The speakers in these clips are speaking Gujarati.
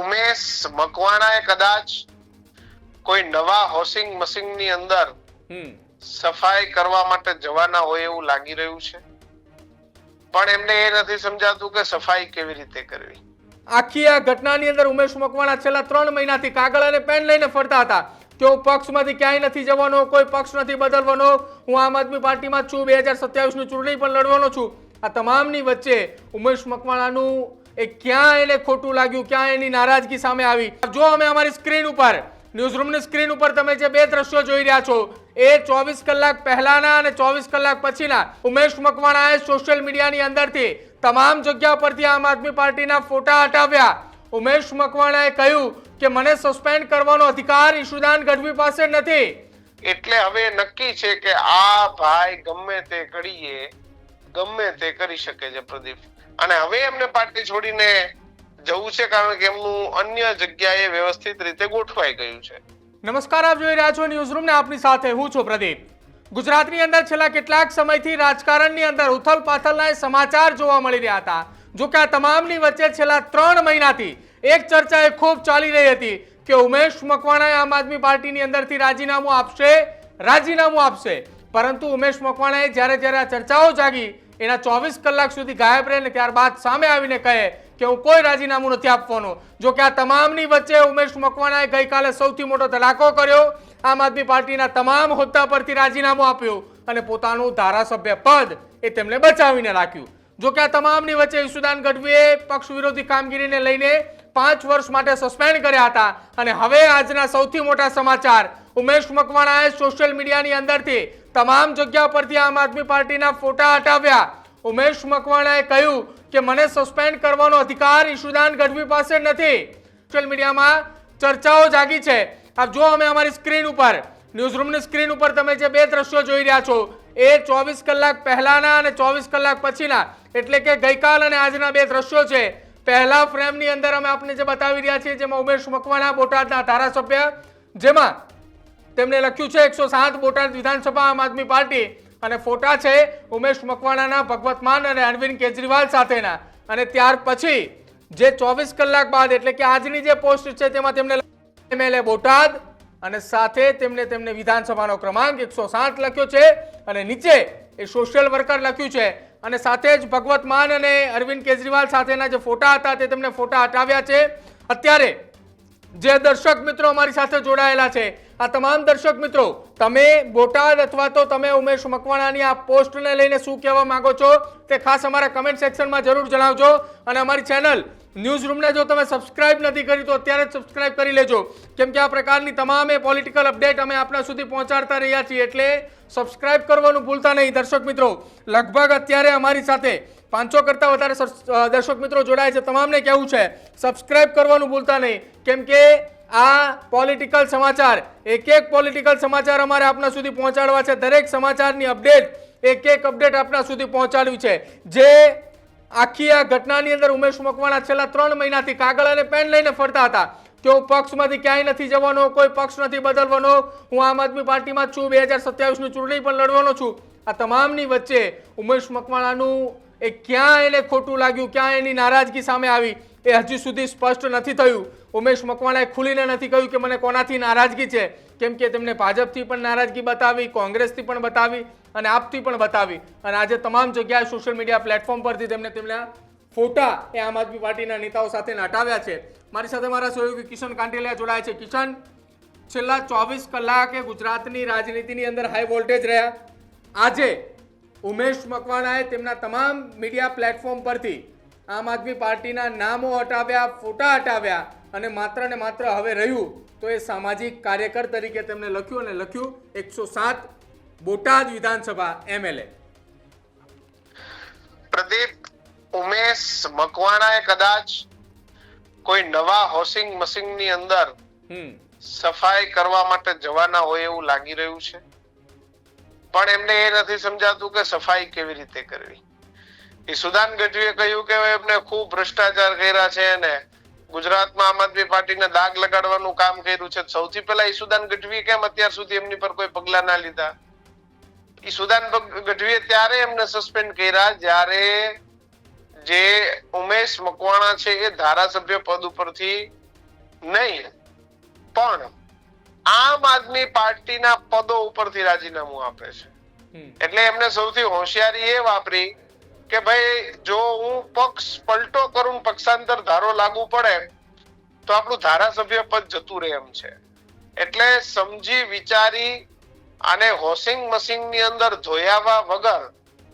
ઉમેશ મકવાણાએ કદાચ કોઈ નવા હોસિંગ મશીનની અંદર સફાઈ કરવા માટે જવાના હોય એવું લાગી રહ્યું છે? પણ એમને એ નથી સમજાતું કે સફાઈ કેવી રીતે કરવી. આખી આ ઘટનાની અંદર ઉમેશ મકવાણા છેલ્લા ત્રણ મહિનાથી કાગળ અને પેન લઈને ફરતા હતા. તેઓ પક્ષમાંથી ક્યાંય નથી જવાનો કોઈ પક્ષ નથી બદલવાનો. હું આમ આદમી પાર્ટીમાં છું. બે હજાર સત્યાવીસની ચૂંટણી પણ લડવાનો છું. આ તમામની વચ્ચે ઉમેશ મકવાણાનું એ ક્યાં એને ખોટું લાગ્યું? ક્યાં એની નારાજગી સામે આવી? જો અમે અમારી સ્ક્રીન ઉપર ન્યૂઝરૂમની સ્ક્રીન ઉપર તમે જે બે દ્રશ્યો જોઈ રહ્યા છો, એ ચોવીસ કલાક પહેલાના અને ચોવીસ કલાક પછીના ઉમેશ મકવાણાએ સોશિયલ મીડિયાની અંદરથી તમામ જગ્યા પરથી આમ આદમી પાર્ટીના ફોટા હટાવ્યા. ઉમેશ મકવાણાએ કહ્યું કે મને સસ્પેન્ડ કરવાનો અધિકાર ઈશુદાન ગઢવી પાસે નથી. એટલે હવે નક્કી છે કે આ ભાઈ ગમે તે કરીએ, ગમે તે કરી શકે છે પ્રદીપ. અને હવે એમને પાર્ટી છોડીને જવું છે કારણ કે એમનું અન્ય જગ્યાએ વ્યવસ્થિત રીતે ગોઠવાઈ ગયું છે. નમસ્કાર, આપ જોઈ રહ્યા છો ન્યૂઝરૂમ ને આપની સાથે હું છું પ્રદીપ. ગુજરાતની અંદર છેલ્લા કેટલાક સમયથી રાજકારણની અંદર ઉથલ પાથલના સમાચાર જોવા મળી રહ્યા હતા. જો કે આ તમામની વચ્ચે છેલ્લા ત્રણ મહિનાથી એક ચર્ચા એ ખૂબ ચાલી રહી હતી કે ઉમેશ મકવાણાએ આમ આદમી પાર્ટીની અંદરથી રાજીનામું આપશે રાજીનામું આપશે. પરંતુ ઉમેશ મકવાણાએ જ્યારે જ્યારે આ ચર્ચાઓ જાગી એના ચોવીસ કલાક સુધી ગાયબ રહે ને ત્યારબાદ સામે આવીને કહે કે હું કોઈ રાજીનામું નથી આપવાનું. જો કે આ તમામની વચ્ચે ઉમેશ મકવાણાએ ગઈકાલે સૌથી મોટો ધડાકો કર્યો. આમ આદમી પાર્ટીના તમામ હોદ્દા પરથી રાજીનામું આપ્યું અને પોતાનું ધારાસભ્ય પદ એ તેમણે બચાવીને રાખ્યું. જો કે આ તમામની વચ્ચે ઈશુદાન ગઢવીએ પક્ષ વિરોધી કામગીરીને લઈને પાંચ વર્ષ માટે સસ્પેન્ડ કર્યા હતા. અને હવે આજના સૌથી મોટા સમાચાર, ઉમેશ મકવાણાએ સોશિયલ મીડિયાની અંદરથી તમામ જગ્યા પરથી આમ આદમી પાર્ટીના ફોટા હટાવ્યા. ઉમેશ મકવાણાએ કહ્યું કે મને સસ્પેન્ડ કરવાનો અધિકાર ઈશુદાન ગઢવી પાસે નથી. સોશિયલ મીડિયામાં ચર્ચાઓ જાગી છે. આપ જો અમે અમારી સ્ક્રીન ઉપર. ન્યૂઝરૂમની સ્ક્રીન ઉપર તમે જે બે દ્રશ્યો જોઈ રહ્યા છો, એ ચોવીસ કલાક પહેલાના અને ચોવીસ કલાક પછીના. એટલે કે ગઈકાલ અને આજના બે દ્રશ્યો છે. પહેલા ફ્રેમની અંદર અમે આપને જે બતાવી રહ્યા છીએ, જેમાં ઉમેશ મકવાણા બોટાદના ધારાસભ્ય, જેમાં તેમણે લખ્યું છે, એકસો સાત બોટાદ વિધાનસભા આમ આદમી પાર્ટી અને ફોટા છે ઉમેશ મકવાણાના, ભગવત માન અને અરવિંદ કેજરીવાલ સાથેના. અને ત્યાર પછી જે ચોવીસ કલાક બાદ, એટલે કે આજની જે પોસ્ટ છે, તેમાં તેમણે એમએલએ બોટાદ અને સાથે તેમને તેમને વિધાનસભાનો ક્રમાંક એકસો સાત લખ્યો છે અને નીચે એ સોશિયલ વર્કર લખ્યું છે. અને સાથે જ ભગવત માન અને અરવિંદ કેજરીવાલ સાથેના જે ફોટા હતા, તે તેમને ફોટા હટાવ્યા છે. અત્યારે જે દર્શક મિત્રો અમારી સાથે જોડાયેલા છે. આ તમામ દર્શક મિત્રો, તમે બોટાદ અથવા તો તમે ઉમેશ મકવાણાની આ પોસ્ટને લઈને શું કહેવા માંગો છો તે ખાસ અમારા કમેન્ટ સેક્શનમાં જરૂર જણાવજો. અને અમારી ચેનલ ન્યૂઝ રૂમને જો તમે સબસ્ક્રાઇબ નથી કરી, તો અત્યારે જ સબસ્ક્રાઇબ કરી લેજો. કેમ કે આ પ્રકારની તમામે પોલિટિકલ અપડેટ અમે આપણા સુધી પહોંચાડતા રહ્યા છીએ. એટલે સબસ્ક્રાઇબ કરવાનું ભૂલતા નહીં દર્શક મિત્રો. લગભગ અત્યારે અમારી સાથે પાંચસો કરતાં વધારે દર્શક મિત્રો જોડાય છે. તમામને કહેવું છે? સબસ્ક્રાઇબ કરવાનું ભૂલતા નહીં. કેમ કે આ પોલિટિકલ સમાચાર એક એક પોલિટિકલ સમાચાર અમારે આપના સુધી પહોંચાડવા છે. દરેક સમાચારની અપડેટ એક એક અપડેટ આપના સુધી પહોંચાડવી છે. જે આખી આ ઘટનાની અંદર ઉમેશ મકવાણા છેલ્લા ત્રણ મહિનાથી કાગળ અને પેન લઈને ફરતા હતા. તેઓ પક્ષમાંથી ક્યાંય નથી જવાનો, કોઈ પક્ષ નથી બદલવાનો. હું આમ આદમી પાર્ટીમાં છું. બે હજાર સત્યાવીસની ચૂંટણી પણ લડવાનો છું. આ તમામની વચ્ચે ઉમેશ મકવાણાનું એ ક્યાં એને ખોટું લાગ્યું, ક્યાં એની નારાજગી સામે આવી, એ હજી સુધી સ્પષ્ટ નથી થયું. ઉમેશ મકવાણાએ ખુલીને નથી કહ્યું કે મને કોનાથી નારાજગી છે. કેમ કે તેમને ભાજપથી પણ નારાજગી બતાવી, કોંગ્રેસથી પણ બતાવી અને આપથી પણ બતાવી. અને આજે તમામ જગ્યાએ સોશિયલ મીડિયા પ્લેટફોર્મ પરથી તેમને તેમના ફોટા એ આમ આદમી પાર્ટીના નેતાઓ સાથે હટાવ્યા છે. મારી સાથે મારા સહયોગી કિશન કાંટેલિયા જોડાયા છે. કિશન, છેલ્લા ચોવીસ કલાકે ગુજરાતની રાજનીતિની અંદર હાઈ વોલ્ટેજ રહ્યા. આજે ઉમેશ મકવાણાએ તેમના તમામ મીડિયા પ્લેટફોર્મ પરથી આમ આદમી પાર્ટીના નામો હટાવ્યા ફોટા હટાવ્યા અને માત્ર ને માત્ર હવે રહ્યું તો એ સામાજિક કાર્યકર તરીકે તેમને લખ્યું અને લખ્યું એકસો સાત બોટાદ વિધાનસભા એમએલએ પ્રદીપ ઉમેશ મકવાણાએ કદાચ કોઈ નવા હોસિંગ મશીનની અંદર હમ. સફાઈ કરવા માટે જવાના હોય એવું લાગી રહ્યું છે? પણ એમને એ નથી સમજાતું કે સફાઈ કેવી રીતે કરવી. એ સુદાન ગઢવીએ કહ્યું કે એમને ખૂબ ભ્રષ્ટાચાર કર્યા છે અને ગુજરાતમાં આમ આદમી પાર્ટીને દાગ લગાડવાનું કામ કર્યું છે. સૌથી પહેલા ઈસુદાન ગઢવીએ કેમ અત્યાર સુધી એમની પર કોઈ પગલા ના લીધા? ઈસુદાન ગઢવીએ ત્યારે એમને સસ્પેન્ડ કર્યા જ્યારે જે ઉમેશ મકવાણા છે એ ધારાસભ્ય પદ ઉપરથી નહીં, પણ આમ આદમી પાર્ટીના પદો ઉપરથી રાજીનામું આપે છે. એટલે એમને સૌથી હોશિયારી એ વાપરી કે ભાઈ જો હું પક્ષ પલટો કરું પક્ષાંતર ધારો લાગુ પડે તો આપણું ધારાસભ્ય પદ જતું રહે એમ છે. એટલે સમજી વિચારી અને હોસિંગ મશીનની અંદર ધોયાવા વગર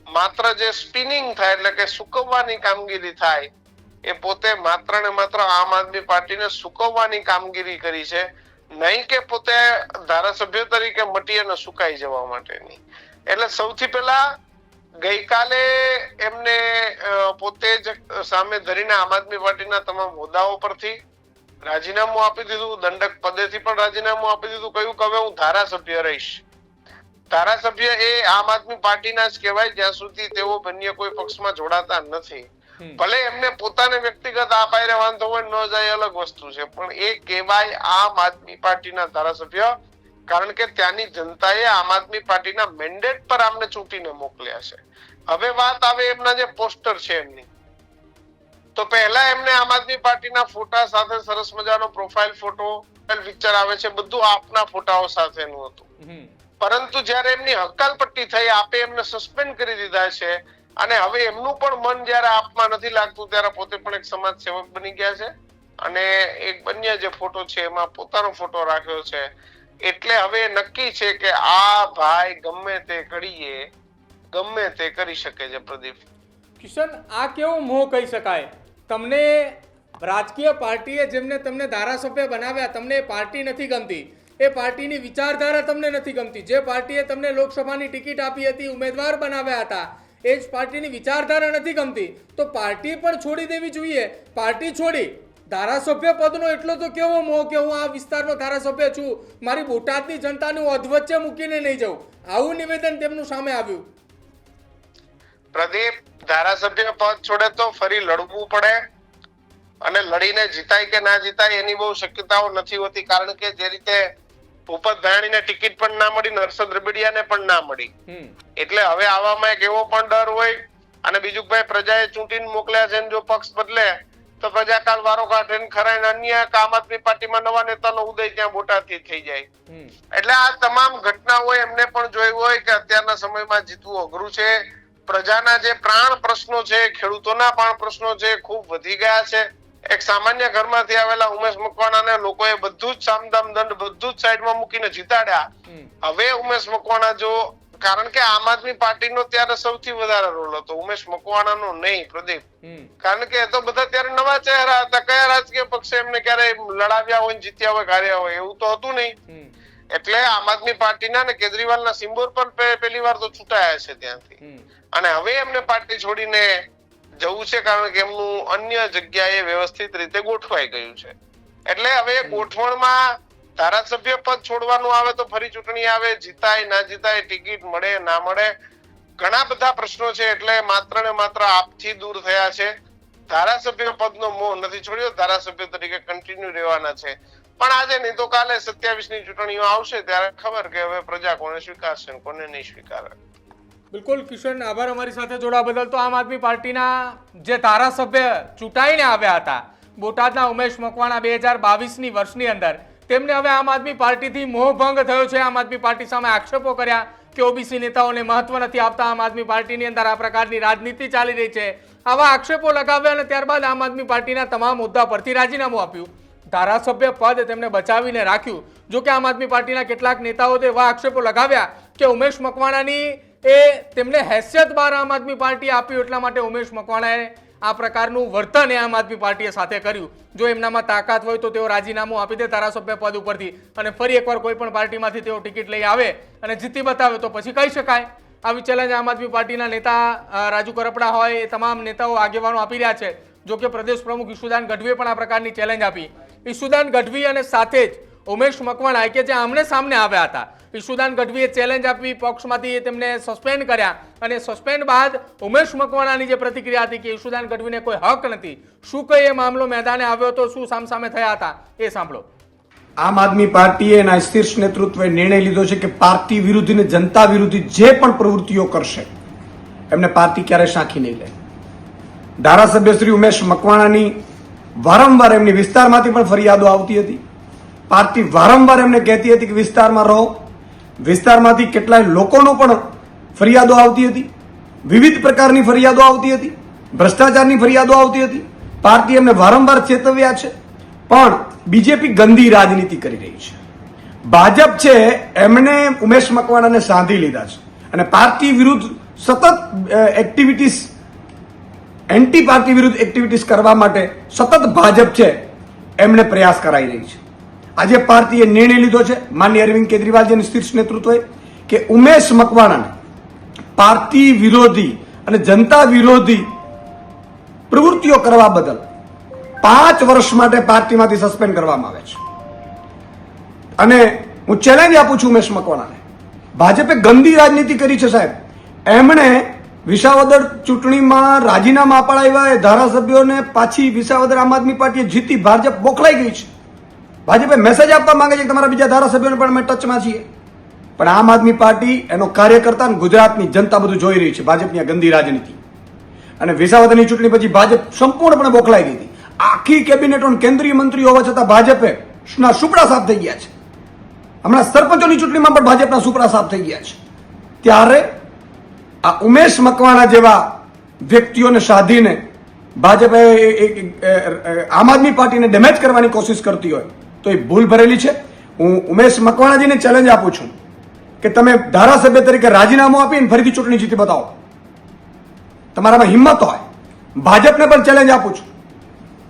માત્ર જે સ્પિનિંગ થાય એટલે કે સુકવવાની કામગીરી થાય એ પોતે માત્ર ને માત્ર આમ આદમી પાર્ટીને સુકવવાની કામગીરી કરી છે. નહીં કે પોતે ધારાસભ્ય તરીકે મટી અને સુકાઈ જવા માટેની. એટલે સૌથી પહેલા ગઈકાલે એમને પોતે જ સામે ધરીને આમ આદમી પાર્ટીના તમામ હોદ્દાઓ પરથી રાજીનામું આપી દીધું. દંડક પદેથી પણ રાજીનામું આપી દીધું. કહ્યું કે હવે હું ધારાસભ્ય રહીશ. ધારાસભ્ય એ આમ આદમી પાર્ટીના જ કહેવાય. જ્યાં સુધી તેઓ અન્ય કોઈ પક્ષમાં જોડાતા નથી. ભલે એમને પોતાને વ્યક્તિગત આપાયરે વાંધો હોય ન જાય અલગ વસ્તુ છે પણ એ કહેવાય આમ આદમી પાર્ટીના ધારાસભ્ય કારણ કે ત્યાંની જનતાએ આમ આદમી પાર્ટીના મેન્ડેટ પર આમને ચૂંટીને મોકલ્યા છે. હવે વાત આવે એમના જે પોસ્ટર છે એમની. તો પહેલા એમને આમ આદમી પાર્ટીના ફોટા સાથે સરસ મજાનો પ્રોફાઇલ ફોટો પિક્ચર આવે છે બધું આપના ફોટાઓ સાથેનું હતું. પરંતુ જ્યારે એમની હકાલપટ્ટી થઈ આપે એમને સસ્પેન્ડ કરી દીધા છે અને હવે એમનું પણ મન જ્યારે આપમાં નથી લાગતું, ત્યારે પોતે પણ એક સમાજ સેવક બની ગયા છે. અને એક બંને જે ફોટો છે, એમાં પોતાનો ફોટો રાખ્યો છે. એટલે હવે નક્કી છે કે આ ભાઈ ગમે તે કરીએ, ગમે તે કરી શકે છે પ્રદીપ. કિશન, આ કેવો મોહ કહી શકાય? તમને રાજકીય પાર્ટીએ જેમને તમને ધારાસભ્ય બનાવ્યા, તમને પાર્ટી નથી ગમતી. એ પાર્ટીની વિચારધારા તમને નથી ગમતી. જે પાર્ટીએ તમને લોકસભાની ટિકિટ આપી હતી, ઉમેદવાર બનાવ્યા હતા એ જ પાર્ટીની વિચારધારા નથી ગમતી. તો પાર્ટી પણ છોડી દેવી જોઈએ. પાર્ટી છોડી. ધારાસભ્ય પદનો એટલો તો કેવો મોહ કે હું આ વિસ્તારનો ધારાસભ્ય છું. મારી બોટાદની જનતાને હું અધવચ્ચે મૂકીને નહીં જાઉં. આવું નિવેદન તેમનું સામે આવ્યું. પ્રદીપ, ધારાસભ્ય પદ છોડે તો ફરી લડવું પડે. અને લડીને જીતાય કે ના જીતાય એની બહુ શક્યતાઓ નથી હોતી. કારણ કે જે રીતે ભૂપત ધાણીને ટિકિટ પણ ના મળી નરસદ રબડિયાને પણ ના મળી. એટલે હવે આવામાં એક એવો પણ ડર હોય અને બીજું ભાઈ પ્રજાએ ચૂંટીને મોકલ્યા છે જો પક્ષ બદલે તો પ્રજા કાલ વારો કાઢે ને ખરા ને અન્ય આમ આદમી પાર્ટીમાં નવા નેતાનો ઉદય ત્યાં બોટાદથી થઈ જાય. એટલે આ તમામ ઘટનાઓ એમને પણ જોયું હોય કે અત્યારના સમયમાં જીતવું અઘરું છે. પ્રજાના જે પ્રાણ પ્રશ્નો છે ખેડૂતોના પ્રાણ પ્રશ્નો છે ખૂબ વધી ગયા છે. એક સામાન્ય ઘરમાંથી આવેલા ઉમેશ મકવાણાને લોકોએ બધું જ સામદામ દંડ બધું જ સાઈડમાં મૂકીને જીતાડ્યા. હવે ઉમેશ મકવાણા જો કારણ કે આમ આદમી પાર્ટીનો ત્યારે સૌથી વધારે રોલ હતો ઉમેશ મકવાણાનો નહીં પ્રદીપ. કારણ કે એ તો બધા ત્યારે નવા ચહેરા હતા કયા રાજકીય પક્ષે એમને ક્યારે લડાવ્યા હોય જીત્યા હોય હાર્યા હોય એવું તો હતું નહીં. એટલે આમ આદમી પાર્ટીના ને કેજરીવાલના સિમ્બોર પર પે- પહેલી વાર તો છૂટાયા છે ત્યાંથી. અને હવે એમને પાર્ટી છોડીને જવું છે કારણ કે એમનું અન્ય જગ્યાએ વ્યવસ્થિત રીતે ગોઠવાઈ ગયું છે. એટલે હવે ગોઠવણમાં ધારાસભ્ય પદ છોડવાનું આવે તો ફરી ચૂંટણી આવે જીતાય ના જીતાય ટિકિટ મળે ના મળે ઘણા બધા પ્રશ્નો છે એટલે માત્ર ને માત્ર આપથી દૂર થયા છે. ધારાસભ્ય પદનો મોહ નથી છોડ્યો ધારાસભ્ય તરીકે કન્ટિન્યુ રહેવાના છે. પણ આજે નહીં તો કાલે સત્યાવીસની ચૂંટણીઓ આવશે ત્યારે ખબર કે હવે પ્રજા કોને સ્વીકારશે કોને નહીં સ્વીકારે. બિલકુલ, કિશન, આભાર અમારી સાથે જોડાવા બદલ. તો આમ આદમી પાર્ટીના જે ધારાસભ્ય ચૂંટાઈને આવ્યા હતા, બોટાદના ઉમેશ મકવાણા બે હજાર બાવીસની વર્ષની અંદર, તેમને હવે આમ આદમી પાર્ટીથી મોહભંગ થયો છે. આમ આદમી પાર્ટી સામે આક્ષેપો કર્યા કે ઓબીસી નેતાઓને મહત્વ નથી આપતા. આમ આદમી પાર્ટીની અંદર આ પ્રકારની રાજનીતિ ચાલી રહી છે. આવા આક્ષેપો લગાવ્યા અને ત્યારબાદ આમ આદમી પાર્ટીના તમામ મુદ્દા પરથી રાજીનામું આપ્યું. ધારાસભ્ય પદ તેમને બચાવીને રાખ્યું. જો કે આમ આદમી પાર્ટીના કેટલાક નેતાઓ તો એવા આક્ષેપો લગાવ્યા કે ઉમેશ મકવાણાની એ તેમને હેસિયત બાર આમ આદમી પાર્ટી આપ્યું એટલા માટે ઉમેશ મકવાણાએ આ પ્રકારનું વર્તન એ આમ આદમી પાર્ટીએ સાથે કર્યું. જો એમનામાં તાકાત હોય તો તેઓ રાજીનામું આપી દે ધારાસભ્ય પદ ઉપરથી. અને ફરી એકવાર કોઈ પણ પાર્ટીમાંથી તેઓ ટિકિટ લઈ આવે અને જીતી બતાવે તો પછી કહી શકાય. આવી ચેલેન્જ આમ આદમી પાર્ટીના નેતા રાજુ કરપડા હોય એ તમામ નેતાઓ આગેવાનો આપી રહ્યા છે. જો કે પ્રદેશ પ્રમુખ ઈશુદાન ગઢવીએ પણ આ પ્રકારની ચેલેન્જ આપી. ઈશુદાન ગઢવી અને સાથે જ ઉમેશ મકવાણા કે જે આમને સામને આવ્યા હતા. ઈશુદાન ગઢવીએ ચેલેન્જ આપી, પક્ષમાંથી તેમને સસ્પેન્ડ કર્યા અને સસ્પેન્ડ બાદ ઉમેશ મકવાણાની જે પ્રતિક્રિયા હતી કે ઈશુદાન ગઢવીને કોઈ હક નથી. શું કઈ એ મામલો? મેદાને આવ્યો તો શું સામસામે થયા હતા? એ સાંભળો. આમ આદમી પાર્ટીએ એના શીર્ષ નેતૃત્વે નિર્ણય લીધો છે કે પાર્ટી વિરુદ્ધ અને જનતા વિરુદ્ધ જે પણ પ્રવૃત્તિઓ કરશે, એમને પાર્ટી ક્યારે સાંખી નહીં લે. ધારાસભ્ય શ્રી ઉમેશ મકવાણાની વારંવાર એમની વિસ્તારમાંથી પણ ફરિયાદો આવતી હતી. પાર્ટી વારંવાર એમને કહેતી હતી કે વિસ્તારમાં રહો. વિસ્તારમાંથી કેટલાય લોકોનો પણ ફરિયાદો આવતી હતી. વિવિધ પ્રકારની ફરિયાદો આવતી હતી. ભ્રષ્ટાચારની ફરિયાદો આવતી હતી. પાર્ટી એમને વારંવાર ચેતવ્યા છે. પણ બીજેપી ગંદી રાજનીતિ કરી રહી છે. ભાજપ છે એમણે ઉમેશ મકવાણાને સાંધી લીધા છે. અને પાર્ટી વિરુદ્ધ સતત એક્ટિવિટીઝ એન્ટી પાર્ટી વિરુદ્ધ એક્ટિવિટીઝ કરવા માટે સતત ભાજપ છે એમણે પ્રયાસ કરાઈ રહી છે. આજે પાર્ટીએ નિર્ણય લીધો છે. માન્ય અરવિંદ કેજરીવાલજીના શીર્ષ નેતૃત્વએ કે ઉમેશ મકવાણાને પાર્ટી વિરોધી અને જનતા વિરોધી પ્રવૃત્તિઓ કરવા બદલ પાંચ વર્ષ માટે પાર્ટીમાંથી સસ્પેન્ડ કરવામાં આવે છે. અને હું ચેલેન્જ આપું છું ઉમેશ મકવાણાને. ભાજપે ગંદી રાજનીતિ કરી છે સાહેબ. એમણે વિસાવદર ચૂંટણીમાં રાજીનામા અપાડાવ્યા એ ધારાસભ્યોને પાછી વિસાવદર આમ આદમી પાર્ટીએ જીતી ભાજપ બોખલાઈ ગઈ છે. ભાજપે મેસેજ આપવા માંગે છે કે તમારા બીજા ધારાસભ્યોને પણ અમે ટચમાં છીએ. પણ આમ આદમી પાર્ટી એનો કાર્યકર્તા અને ગુજરાતની જનતા બધું જોઈ રહી છે, ભાજપની આ ગંદી રાજનીતિ. અને વિસાવદરની ચૂંટણી પછી ભાજપ સંપૂર્ણપણે બોખલાઈ ગઈ હતી. આખી કેબિનેટો કેન્દ્રીય મંત્રી હોવા છતાં ભાજપે ના સુપડા સાફ થઈ ગયા છે. હમણાં સરપંચોની ચૂંટણીમાં પણ ભાજપના સુપડા સાફ થઈ ગયા છે. ત્યારે આ ઉમેશ મકવાણા જેવા વ્યક્તિઓને સાધીને ભાજપે આમ આદમી પાર્ટીને ડેમેજ કરવાની કોશિશ કરતી હોય તો એ ભૂલ ભરેલી છે. હું ઉમેશ મકવાણાજીને ચેલેન્જ આપું છું કે તમે ધારાસભ્ય તરીકે રાજીનામું આપીને ફરીથી ચૂંટણી જીતી બતાવો. તમારામાં હિંમત હોય. ભાજપને પણ ચેલેન્જ આપું છું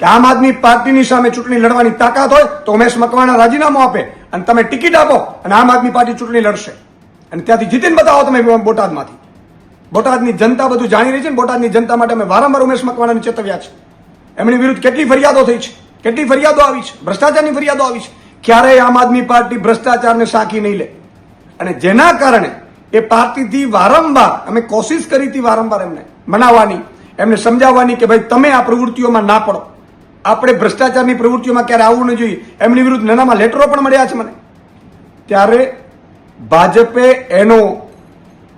કે આમ આદમી પાર્ટીની સામે ચૂંટણી લડવાની તાકાત હોય તો ઉમેશ મકવાણા રાજીનામું આપે અને તમે ટિકિટ આપો અને આમ આદમી પાર્ટી ચૂંટણી લડશે. અને ત્યાંથી જીતીને બતાવો તમે બોટાદમાંથી. બોટાદની જનતા બધું જાણી રહી છે ને બોટાદની જનતા માટે અમે વારંવાર ઉમેશ મકવાણાને ચેતવ્યા છે એમની વિરુદ્ધ કેટલી ફરિયાદો થઈ છે. કેટલી ફરિયાદો આવી છે? ભ્રષ્ટાચારની ફરિયાદો આવી છે. ક્યારેય આમ આદમી પાર્ટી ભ્રષ્ટાચારને સાકી નહીં લે. અને જેના કારણે એ પાર્ટીથી વારંવાર, અમે કોશિશ કરી હતી વારંવાર એમને મનાવવાની, એમને સમજાવવાની કે ભાઈ તમે આ પ્રવૃત્તિઓમાં ના પડો. આપણે ભ્રષ્ટાચારની પ્રવૃત્તિઓમાં ક્યારે આવવું ન જોઈએ. એમની વિરુદ્ધ નાનામાં લેટરો પણ મળ્યા છે મને. ત્યારે ભાજપે એનો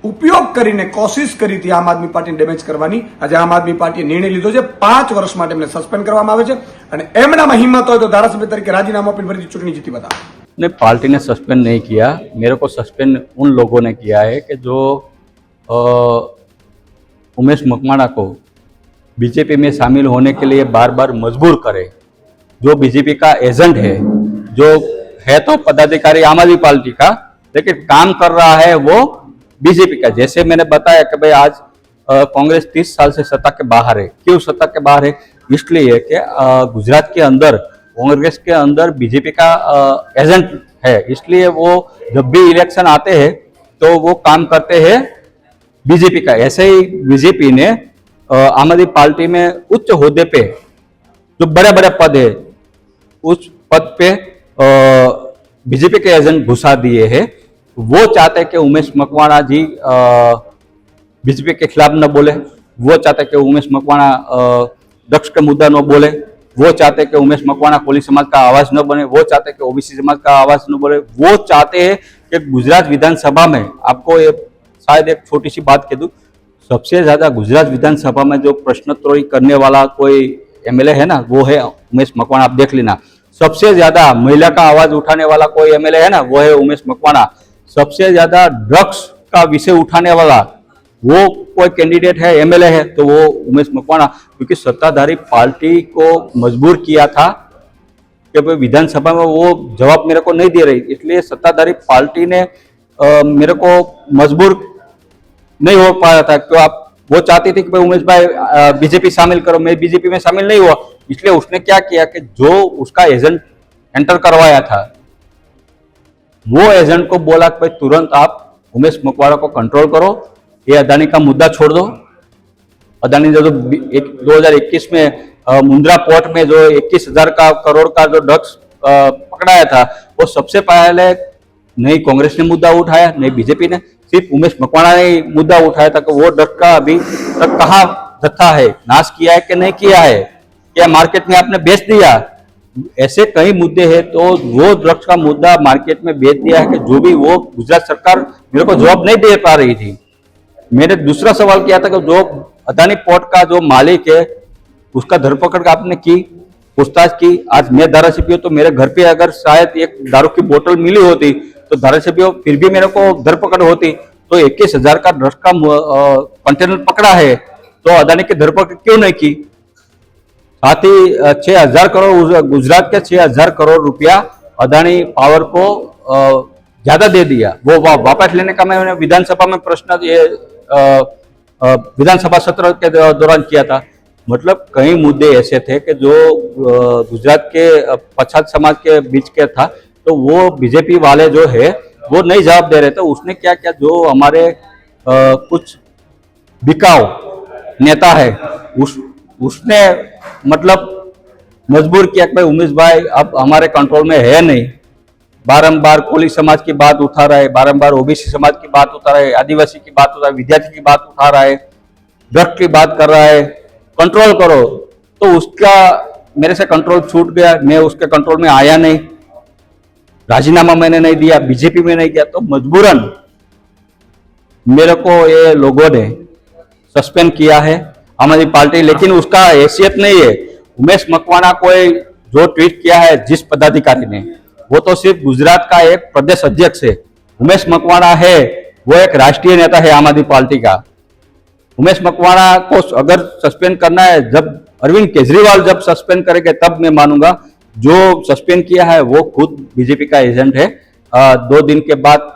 ઉપયોગ કરીને કોશિશ કરી હતી આમ આદમી પાર્ટીને ડેમેજ કરવાની આજે આમ આદમી પાર્ટીએ નિર્ણય લીધો છે પાંચ વર્ષ માટે એમને સસ્પેન્ડ કરવામાં આવે છે અને એમનામાં હિંમત હોય તો ધારાસભ્ય તરીકે રાજીનામું આપીને ફરીથી ચૂંટણી જીતી બતાવે ने पार्टी ने सस्पेंड नहीं किया मेरे को सस्पेंड उन लोगों ने किया है कि जो अ, उमेश मकवाणा को बीजेपी में शामिल होने के लिए बार बार मजबूर करे जो बीजेपी का एजेंट है जो है तो पदाधिकारी आम आदमी पार्टी का लेकिन काम कर रहा है वो बीजेपी का। जैसे मैंने बताया कि भाई आज कांग्रेस तीस साल से सत्ता के बाहर है। क्यों सत्ता के बाहर है? इसलिए कि गुजरात के अंदर, कांग्रेस के अंदर बीजेपी का एजेंट है। इसलिए वो जब भी इलेक्शन आते हैं तो वो काम करते हैं बीजेपी का। ऐसे ही बीजेपी ने आम आदमी पार्टी में उच्च होदे पे, जो बड़े बड़े पद है, उस पद पे बीजेपी के एजेंट घुसा दिए हैं। वो चाहते हैं कि उमेश मकवाणा जी बीजेपी के खिलाफ न बोले। वो चाहते कि उमेश मकवाणा दक्ष के मुद्दा न बोले। वो चाहते कि उमेश मकवाणा कोली समाज का आवाज़ न बने। वो चाहते कि ओबीसी समाज का आवाज़ न बोले। वो चाहते हैं कि गुजरात विधानसभा में, आपको ये शायद एक छोटी सी बात कह दूँ, सबसे ज़्यादा गुजरात विधानसभा में जो प्रश्नोत्तरी करने वाला कोई एमएलए है ना, वो है उमेश मकवाणा। आप देख लेना। सबसे ज़्यादा महिला का आवाज़ उठाने वाला कोई एमएलए है ना, वो है उमेश मकवाणा। सबसे ज़्यादा ड्रग्स का विषय उठाने वाला वो कोई कैंडिडेट है एमएलए है तो वो उमेश मकवाणा क्योंकि सत्ताधारी पार्टी को मजबूर किया था कि भाई विधानसभा में वो जवाब मेरे को नहीं दे रही। इसलिए सत्ताधारी पार्टी ने अ, मेरे को मजबूर नहीं हो पाया था। तो आप वो चाहती थी कि भाई उमेश भाई बीजेपी शामिल करो मैं बीजेपी में शामिल नहीं हुआ। इसलिए उसने क्या किया कि जो उसका एजेंट एंटर करवाया था वो एजेंट को बोला कि भाई तुरंत आप उमेश मकवाड़ा को कंट्रोल करो। ये अदानी का मुद्दा छोड़ दो। अदानी जो एक 2021 में मुंद्रा पोर्ट में जो इक्कीस हज़ार का, करोड़ का जो ड्रग्स पकड़ाया था, वो सबसे पहले नहीं कांग्रेस ने मुद्दा उठाया, नहीं बीजेपी ने, सिर्फ़ उमेश मकवाणा ने मुद्दा उठाया था कि वो ड्रग्स का अभी तक कहाँ जत्था है, नाश किया है कि नहीं किया है? क्या मार्केट में आपने बेच दिया? ऐसे कई मुद्दे हैं तो वो ड्रग्स का मुद्दा मार्केट में बेच दिया है कि जो भी वो गुजरात सरकार मेरे को जवाब नहीं दे पा रही थी। मैंने दूसरा सवाल किया था कि जो अदानी पोर्ट का जो मालिक है उसका धरपकड़ आपने की पूछताछ की आज मैं धारासभ्य हूँ, तो मेरे घर पे अगर शायद एक दारू की बोतल मिली होती तो धारासभ्य फिर भी मेरे को धरपकड़ होती। तो इक्कीस हज़ार का ड्रग्स का कंटेनर पकड़ा है तो अदानी की धरपकड़ क्यों नहीं की? साथ ही हज़ार करोड़ गुजरात के छह हज़ार करोड़ रुपया अदानी पावर को ज़्यादा दे दिया वो वापस लेने का मैंने विधानसभा में प्रश्न ये विधानसभा सत्र के दौरान किया था मतलब कई मुद्दे ऐसे थे कि जो गुजरात के पछात समाज के बीच के था तो वो बीजेपी वाले जो है वो नहीं जवाब दे रहे थे उसने क्या किया जो हमारे कुछ बिकाऊ नेता है उस उसने मतलब मजबूर किया कि भाई उमेश भाई, अब हमारे कंट्रोल में है नहीं। बारंबार कोली समाज की बात उठा रहा है, बारंबार ओबीसी समाज की बात उठा रहा है, आदिवासी की बात उठा है, विद्यार्थी की बात उठा रहा है ड्रग की बात कर रहा है। कंट्रोल करो। तो उसका, मेरे से कंट्रोल छूट गया, मैं उसके कंट्रोल में आया नहीं। राजीनामा मैंने नहीं दिया, बीजेपी में नहीं गया तो मजबूरन मेरे को ये लोगों ने सस्पेंड किया है। आदमी पार्टी लेकिन उसका हैसियत नहीं है। उमेश मकवाणा कोई जो ट्वीट किया है जिस पदाधिकारी ने वो तो सिर्फ़ गुजरात का एक प्रदेश अध्यक्ष है। उमेश मकवाणा है वो एक राष्ट्रीय नेता है आम आदमी पार्टी का। उमेश मकवाणा को अगर सस्पेंड करना है जब अरविंद केजरीवाल जब सस्पेंड करेंगे तब मैं मानूँगा जो सस्पेंड किया है वो खुद बीजेपी का एजेंट है। अ, दो दिन के बाद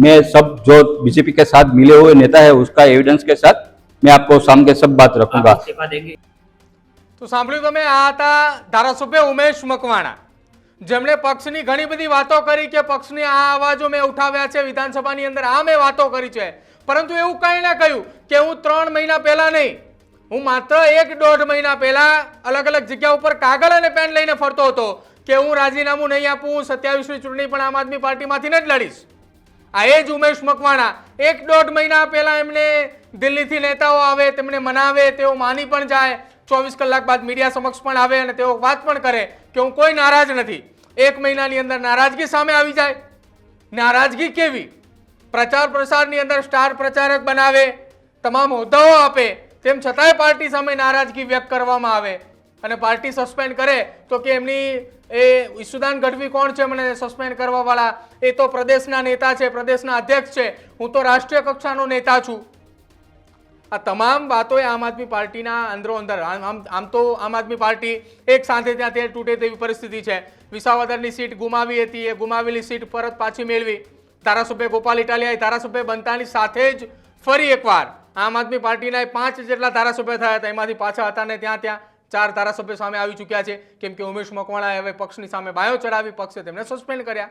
मैं सब जो बीजेपी के साथ मिले हुए नेता है उसका एविडेंस के साथ मैं आपको सामने सब बात रखूंगा તો સાંભળ્યું તમે આ હતા ધારાસભ્ય ઉમેશ મકવાણા જેમણે પક્ષની ઘણી બધી વાતો કરી કે પક્ષની આ અવાજો મેં ઉઠાવ્યા છે વિધાનસભાની અંદર આ મેં વાતો કરી છે પરંતુ એવું કંઈ ના કહ્યું કે હું ત્રણ મહિના પહેલા નહીં હું માત્ર એક દોઢ મહિના પહેલા અલગ અલગ જગ્યા ઉપર કાગળ અને પેન લઈને ફરતો હતો કે હું રાજીનામું નહીં આપું સત્યાવીસમી ચૂંટણી પણ આમ આદમી પાર્ટીમાંથી જ લડીશ આ એ જ ઉમેશ મકવાણા એક દોઢ મહિના પહેલા એમને દિલ્હીથી નેતાઓ આવે, તેમને મનાવે, તેઓ માની પણ જાય. ચોવીસ કલાક બાદ મીડિયા સમક્ષ પણ આવે અને તેઓ વાત પણ કરે કે હું કોઈ નારાજ નથી. એક મહિનાની અંદર નારાજગી સામે આવી જાય. નારાજગી કેવી? પ્રચાર પ્રસારની અંદર સ્ટાર પ્રચારક બનાવે, તમામ હોદ્દાઓ આપે, તેમ છતાંય પાર્ટી સામે નારાજગી વ્યક્ત કરવામાં આવે. અને પાર્ટી સસ્પેન્ડ કરે, તો કે એમની એ ઈસુદાન ગઢવી કોણ છે મને સસ્પેન્ડ કરવાવાળા? એ તો પ્રદેશના નેતા છે, પ્રદેશના અધ્યક્ષ છે. હું તો રાષ્ટ્રીય કક્ષાનો નેતા છું. આ તમામ વાતો એ આમ આદમી પાર્ટીના અંદરો અંદર. આમ આમ- તો આમ આદમી પાર્ટી એક સાથે ત્યાં ત્યાં તૂટે તેવી પરિસ્થિતિ છે. વિસાવદરની સીટ ગુમાવી હતી, એ ગુમાવેલી સીટ પરત પાછી મેળવી. ધારાસભ્ય ગોપાલ ઇટાલિયાએ ધારાસભ્ય બનતાની સાથે જ ફરી એકવાર આમ આદમી પાર્ટીના પાંચ જેટલા ધારાસભ્ય થયા હતા. એમાંથી પાછા હતા ને ત્યાં ત્યાં ચાર ધારાસભ્ય સામે આવી ચૂક્યા છે. કેમ કે ઉમેશ મકવાણાએ હવે પક્ષની સામે બાયો ચડાવી, પક્ષે તેમને સસ્પેન્ડ કર્યા.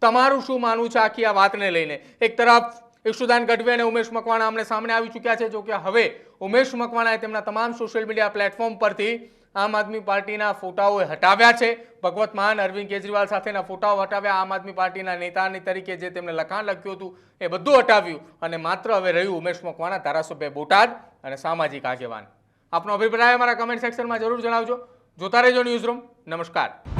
તમારું શું માનવું છે આખી આ વાતને લઈને? એક તરફ ઈશુદાન ગઢવી અને ઉમેશ મકવાણા અમને સામે આવી ચૂક્યા છે. જો કે હવે ઉમેશ મકવાણાએ તેમના તમામ સોશિયલ મીડિયા પ્લેટફોર્મ પરથી આમ આદમી પાર્ટીના ફોટાઓ હટાવ્યા છે. ભગવત માન, અરવિંદ કેજરીવાલ સાથેના ફોટાઓ હટાવ્યા. આમ આદમી પાર્ટીના નેતાની તરીકે જે તેમને લખાણ લખ્યું હતું એ બધું હટાવ્યું અને માત્ર હવે રહ્યું ઉમેશ મકવાણા ધારાસભ્ય બોટાદ અને સામાજિક આગેવાન. આપનો અભિપ્રાય અમારા કમેન્ટ સેક્શનમાં જરૂર જણાવજો. જોતા રહેજો ન્યૂઝ રૂમ નમસ્કાર.